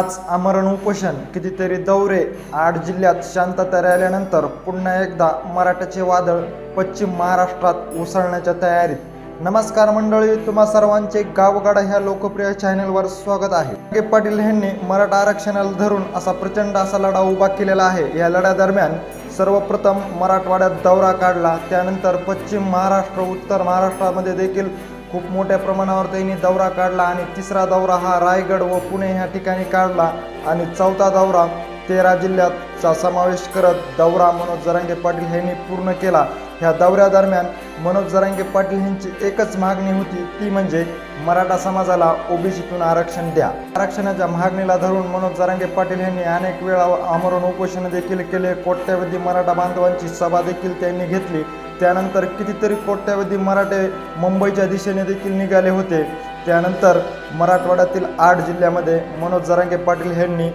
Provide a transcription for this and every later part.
आज आमरण उपोषण कितीतरी दौरे आठ जिल्ह्यात शांतता राहिल्यानंतर पुन्हा एकदा मराठ्याचे वादळ पश्चिम महाराष्ट्रात उसळण्याच्या तयारीत. नमस्कार मंडळी तुम्हा सर्वांचे गावगाडा ह्या लोकप्रिय चॅनलवर स्वागत आहे. के पाटील यांनी मराठा आरक्षणाला धरून असा प्रचंड असा लढा उभा केलेला आहे. या लढ्यादरम्यान सर्वप्रथम मराठवाड्यात दौरा काढला. त्यानंतर पश्चिम महाराष्ट्र उत्तर महाराष्ट्रामध्ये देखील खूप मोठ्या प्रमाणावर त्यांनी दौरा काढला आणि तिसरा दौरा हा रायगड व पुणे ह्या ठिकाणी काढला. आणि चौथा दौरा तेरा जिल्ह्याचा समावेश करत दौरा मनोज जरांगे पाटील यांनी पूर्ण केला. ह्या दौऱ्यादरम्यान मनोज जरांगे पाटील यांची एकच मागणी होती ती म्हणजे मराठा समाजाला ओबीसीतून आरक्षण द्या. आरक्षणाच्या मागणीला धरून मनोज जरांगे पाटील यांनी अनेक वेळा आमरण उपोषण देखील केले. कोट्यवधी मराठा बांधवांची सभा देखील त्यांनी घेतली. त्यानंतर कितीतरी कोट्यवधी मराठे मुंबईच्या दिशेने देखील निघाले होते. त्यानंतर मराठवाड्यातील आठ जिल्ह्यामध्ये मनोज जरांगे पाटील यांनी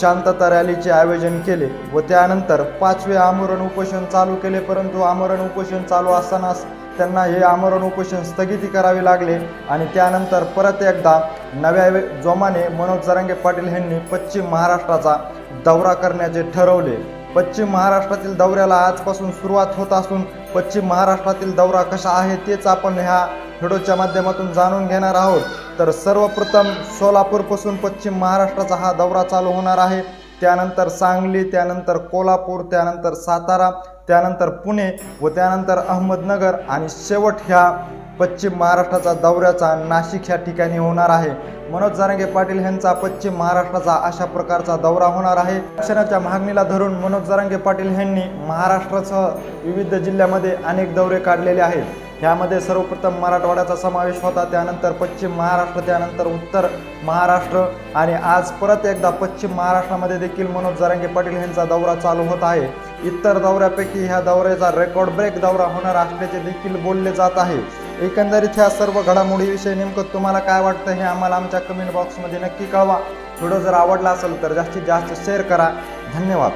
शांतता रॅलीचे आयोजन केले व त्यानंतर पाचवे आमरण उपोषण चालू केले. परंतु आमरण उपोषण चालू असतानाच त्यांना हे आमरण उपोषण स्थगिती करावे लागले आणि त्यानंतर परत एकदा नव्या जोमाने मनोज जरांगे पाटील यांनी पश्चिम महाराष्ट्राचा दौरा करण्याचे ठरवले. पश्चिम महाराष्ट्रातील दौऱ्याला आजपासून सुरुवात होत असून पश्चिम महाराष्ट्रातील दौरा कसा आहे तेच आपण ह्या व्हिडिओच्या माध्यमातून जाणून घेणार आहोत. तर सर्वप्रथम सोलापूरपासून पश्चिम महाराष्ट्राचा हा दौरा चालू होणार आहे. त्यानंतर सांगली त्यानंतर कोल्हापूर त्यानंतर सातारा त्यानंतर पुणे व त्यानंतर अहमदनगर आणि शेवट ह्या पश्चिम महाराष्ट्राचा दौऱ्याचा नाशिक ह्या ठिकाणी होणार आहे. मनोज जारंगे पाटील यांचा पश्चिम महाराष्ट्राचा अशा प्रकारचा दौरा होणार आहे. शिक्षणाच्या मागणीला धरून मनोज जारंगे पाटील यांनी महाराष्ट्रासह विविध जिल्ह्यामध्ये अनेक दौरे काढलेले आहेत. ह्यामध्ये सर्वप्रथम मराठवाड्याचा समावेश होता त्यानंतर पश्चिम महाराष्ट्र त्यानंतर उत्तर महाराष्ट्र आणि आज परत एकदा पश्चिम महाराष्ट्रामध्ये देखील मनोज जरांगे पाटील यांचा दौरा चालू होत आहे. इतर दौऱ्यापैकी ह्या दौऱ्याचा रेकॉर्ड ब्रेक दौरा होणार असल्याचे देखील बोलले जात आहे. एकंदरीत ह्या सर्व घडामोडीविषयी नेमकं तुम्हाला काय वाटतं हे आम्हाला आमच्या कमेंट बॉक्समध्ये नक्की कळवा. व्हिडिओ जर आवडला असेल तर जास्तीत जास्त शेअर करा. धन्यवाद.